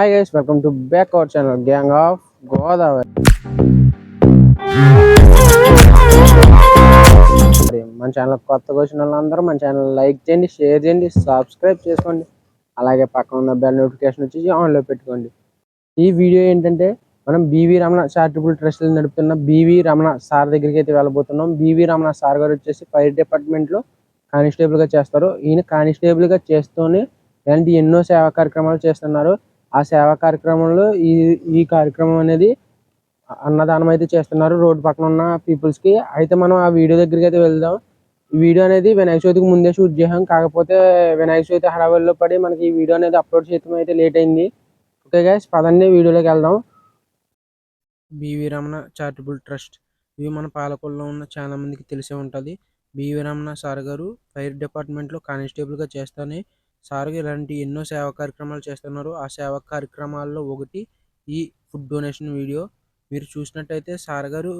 Hi guys welcome to back our channel gang of Godavari మన channel కొత్తగా వచ్చిన వాళ్ళందరూ మన ఛానల్ లైక్ చేయండి షేర్ చేయండి సబ్స్క్రైబ్ చేసుకోండి. అలాగే పక్కన ఉన్న బెల్ నోటిఫికేషన్ వచ్చి ఆన్లో పెట్టుకోండి. ఈ వీడియో ఏంటంటే మనం B V Ramana charitable trust నడుపుతున్న బీవీ రమణ సార్ దగ్గరికి అయితే వెళ్ళబోతున్నాం. బీవీ రమణ సార్ గారు వచ్చేసి ఫైర్ డిపార్ట్మెంట్లో కానిస్టేబుల్గా చేస్తారు. ఈయన కానిస్టేబుల్గా చేస్తూనే ఇలాంటి ఎన్నో సేవా కార్యక్రమాలు చేస్తున్నారు. ఆ సేవా కార్యక్రమంలో ఈ ఈ కార్యక్రమం అనేది అన్నదానం అయితే చేస్తున్నారు రోడ్డు పక్కన ఉన్న పీపుల్స్కి అయితే మనం ఆ వీడియో దగ్గరికి అయితే వెళ్దాం. ఈ వీడియో అనేది వినాయక చవితికి ముందే షూట్ చేసాం. కాకపోతే వినాయక చవితి హడావిడిలో పడి మనకి ఈ వీడియో అనేది అప్లోడ్ చేయడం అయితే లేట్ అయింది. ఓకే గైస్ పదండి వీడియోలోకి వెళ్దాం. బీవీ రమణ చారిటబుల్ ట్రస్ట్ ఇవి మన పాలకొల్లో ఉన్న చాలా మందికి తెలిసే ఉంటుంది. బీవీ రమణ సార్ గారు ఫైర్ డిపార్ట్మెంట్లో కానిస్టేబుల్గా చేస్తానే సార్ ఇలాంటి ఎన్నో సేవా కార్యక్రమాలు చేస్తున్నారు. ఆ సేవా కార్యక్రమాల్లో ఒకటి ఈ ఫుడ్ డొనేషన్ వీడియో. మీరు చూసినట్టయితే సార్ గారు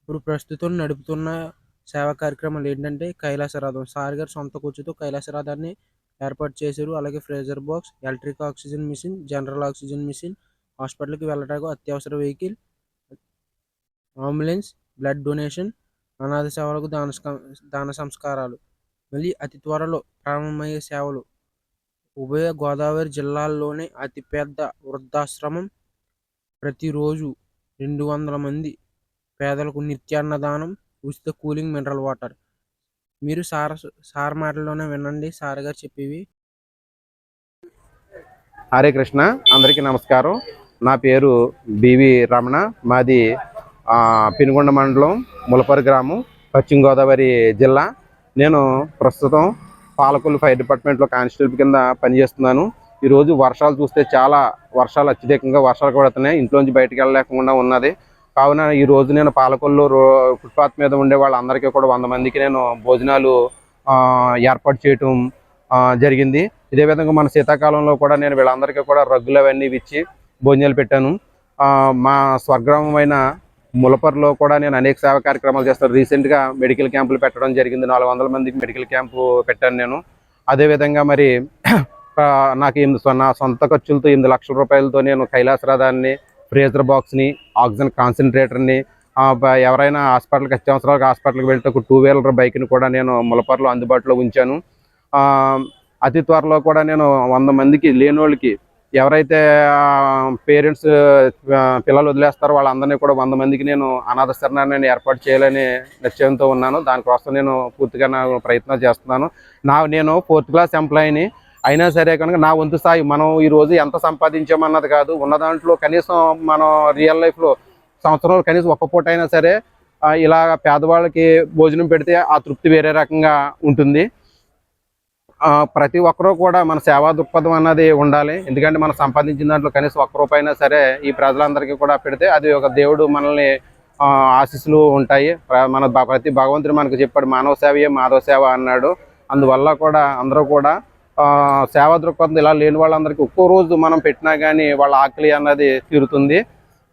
ఇప్పుడు ప్రస్తుతం నడుపుతున్న సేవా కార్యక్రమాలు ఏంటంటే కైలాసరాధం. సార్ గారు సొంత కూర్చుతో కైలాసరాధాన్ని ఏర్పాటు చేశారు. అలాగే freezer box electric oxygen machine general oxygen machine హాస్పిటల్కి వెళ్ళడానికి అత్యవసర వెహికల్ అంబులెన్స్ బ్లడ్ డొనేషన్ అనాథ సేవలకు దాన దాన సంస్కారాలు. మళ్ళీ అతి త్వరలో ప్రారంభమయ్యే సేవలు ఉభయ గోదావరి జిల్లాల్లోనే అతిపెద్ద వృద్ధాశ్రమం. ప్రతిరోజు రెండు వందల మంది పేదలకు నిత్యాన్నదానం ఉచిత కూలింగ్ మినరల్ వాటర్. మీరు సార్ సార్ మాటల్లోనే వినండి. సార్ గారు చెప్పేవి. హరే కృష్ణ. అందరికీ నమస్కారం. నా పేరు బివి రమణ. మాది ఆ, పెనుగొండ మండలం ములపరి గ్రామం పశ్చిమ గోదావరి జిల్లా. నేను ప్రస్తుతం పాలకొల్లు ఫైర్ డిపార్ట్మెంట్లో కానిస్టేబుల్ కింద పనిచేస్తున్నాను. ఈరోజు వర్షాలు చూస్తే చాలా వర్షాలు అత్యధికంగా వర్షాలు పడుతున్నాయి. ఇంట్లోంచి బయటకు వెళ్ళలేకుండా ఉన్నది. కావున ఈరోజు నేను పాలకొల్లు రో ఫుట్పాత్ మీద ఉండే వాళ్ళందరికీ కూడా వంద మందికి నేను భోజనాలు ఏర్పాటు చేయటం జరిగింది. ఇదే విధంగా మన శీతాకాలంలో కూడా నేను వీళ్ళందరికీ కూడా రగ్గులు అవన్నీ ఇచ్చి భోజనాలు పెట్టాను. మా స్వర్గ్రామమైన ములపర్లో కూడా నేను అనేక సేవా కార్యక్రమాలు చేస్తాను. రీసెంట్గా మెడికల్ క్యాంపులు పెట్టడం జరిగింది. నాలుగు వందల మందికి మెడికల్ క్యాంపు పెట్టాను నేను. అదేవిధంగా మరి నాకు ఎనిమిది నా సొంత ఖర్చులతో ఎనిమిది లక్షల రూపాయలతో నేను కైలాసరాధాన్ని ఫ్రీజర్ బాక్స్ని ఆక్సిజన్ కాన్సన్ట్రేటర్ని ఎవరైనా హాస్పిటల్కి అత్యవసరాలకు హాస్పిటల్కి వెళ్తే ఒక టూ వీలర్ బైక్ని కూడా నేను ములపర్లో అందుబాటులో ఉంచాను. అతి త్వరలో కూడా నేను వంద మందికి లేని వాళ్ళకి ఎవరైతే పేరెంట్స్ పిల్లలు వదిలేస్తారో వాళ్ళందరినీ కూడా వంద మందికి నేను అనాథ శరణాన్ని ఏర్పాటు చేయాలని నిశ్చయంతో ఉన్నాను. దానికోసం నేను పూర్తిగా నా ప్రయత్నం చేస్తున్నాను. నా నేను ఫోర్త్ క్లాస్ ఎంప్లాయీని. అయినా సరే కనుక నా వంతు స్థాయి మనం ఈరోజు ఎంత సంపాదించామన్నది కాదు. ఉన్న దాంట్లో కనీసం మనం రియల్ లైఫ్లో సంవత్సరంలో కనీసం ఒక్క పూట అయినా సరే ఇలా పేదవాళ్ళకి భోజనం పెడితే ఆ తృప్తి వేరే రకంగా ఉంటుంది. ప్రతి ఒక్కరూ కూడా మన సేవా దృక్పథం అన్నది ఉండాలి. ఎందుకంటే మనం సంపాదించిన దాంట్లో కనీసం ఒక్క రూపాయి అయినా సరే ఈ ప్రజలందరికీ కూడా పెడితే అది ఒక దేవుడు మనల్ని ఆశీస్సులు ఉంటాయి. మన ప్రతి భగవంతుడు మనకు చెప్పాడు మానవ సేవయే మాధవ సేవ అన్నాడు. అందువల్ల కూడా అందరూ కూడా సేవా దృక్పథం ఇలా లేని వాళ్ళందరికీ ఒక్కో రోజు మనం పెట్టినా కానీ వాళ్ళ ఆకలి అన్నది తీరుతుంది.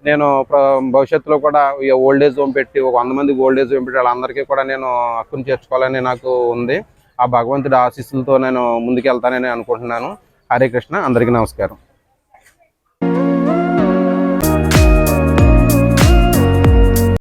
నేను భవిష్యత్తులో కూడా ఈ ఓల్డ్ ఏజ్ హోమ్ పెట్టి ఒక వంద మందికి ఓల్డ్ ఏజ్ హోమ్ పెట్టి వాళ్ళందరికీ కూడా నేను హక్కును చేర్చుకోవాలని నాకు ఉంది. ఆ భగవంతుడి ఆశీస్సులతో నేను ముందుకెళ్తానని అనుకుంటున్నాను. హరే కృష్ణ అందరికీ నమస్కారం.